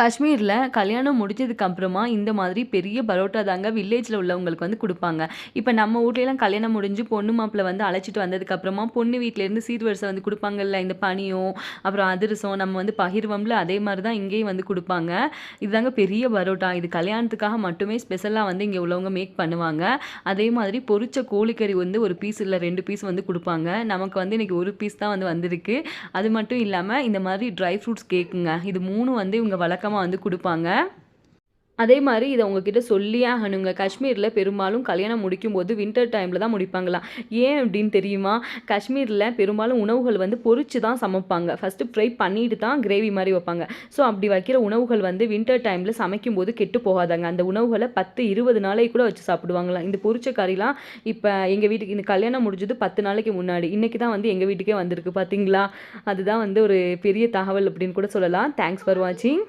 காஷ்மீரில் கல்யாணம் முடிஞ்சதுக்கு அப்புறமா இந்த மாதிரி பெரிய பரோட்டா தாங்க வில்லேஜில் உள்ளவங்களுக்கு வந்து கொடுப்பாங்க. இப்போ நம்ம ஊர்லலாம் கல்யாணம் முடிஞ்சு பொண்ணு மாப்பிள்ளை வந்து அழைச்சிட்டு வந்ததுக்கு அப்புறமா பொண்ணு வீட்டிலேருந்து சீர்வரிசை வந்து கொடுப்பாங்கல்ல இந்த பனியும் அப்புறம் அதிரசம் நம்ம வந்து பகிர்வோம்ல அதே மாதிரி தான் இங்கேயும் வந்து கொடுப்பாங்க. இதுதாங்க பெரிய பரோட்டா. இது கல்யாணத்துக்காக மட்டுமே ஸ்பெஷலாக வந்து இங்கே உள்ளவங்க மேக் பண்ணுவாங்க. அதே மாதிரி பொரிச்ச கோழிக்கறி வந்து ஒரு பீஸ் இல்லை ரெண்டு பீஸ் வந்து கொடுப்பாங்க. நமக்கு வந்து இன்றைக்கி ஒரு பீஸ் தான் வந்து வந்திருக்கு. அது மட்டும் இல்லாமல் இந்த மாதிரி ட்ரை ஃப்ரூட்ஸ் கேக்குங்க இது மூணும் வந்து இவங்க வழக்கம் வழக்கமாக வந்து கொடுப்பாங்க. அதே மாதிரி இதை உங்ககிட்ட சொல்லியே ஆகணுங்க. காஷ்மீரில் பெரும்பாலும் கல்யாணம் முடிக்கும்போது வின்டர் டைமில் தான் முடிப்பாங்களாம் ஏன் அப்படின்னு தெரியுமா? காஷ்மீரில் பெரும்பாலும் உணவுகள் வந்து பொறிச்சு தான் சமைப்பாங்க. ஃபஸ்ட்டு ஃப்ரை பண்ணிட்டு தான் கிரேவி மாதிரி வைப்பாங்க. ஸோ அப்படி வைக்கிற உணவுகள் வந்து வின்டர் டைமில் சமைக்கும் போது கெட்டு போகாதாங்க. அந்த உணவுகளை பத்து இருபது நாளைக்கு கூட வச்சு சாப்பிடுவாங்களாம். இந்த பொரிச்ச கறிலாம் இப்போ எங்கள் வீட்டுக்கு இந்த கல்யாணம் முடிஞ்சது பத்து நாளைக்கு முன்னாடி. இன்றைக்கி தான் வந்து எங்கள் வீட்டுக்கே வந்திருக்கு பார்த்தீங்களா அதுதான் வந்து ஒரு பெரிய தகவல் அப்படின்னு கூட சொல்லலாம். தேங்க்ஸ் ஃபார் வாட்சிங்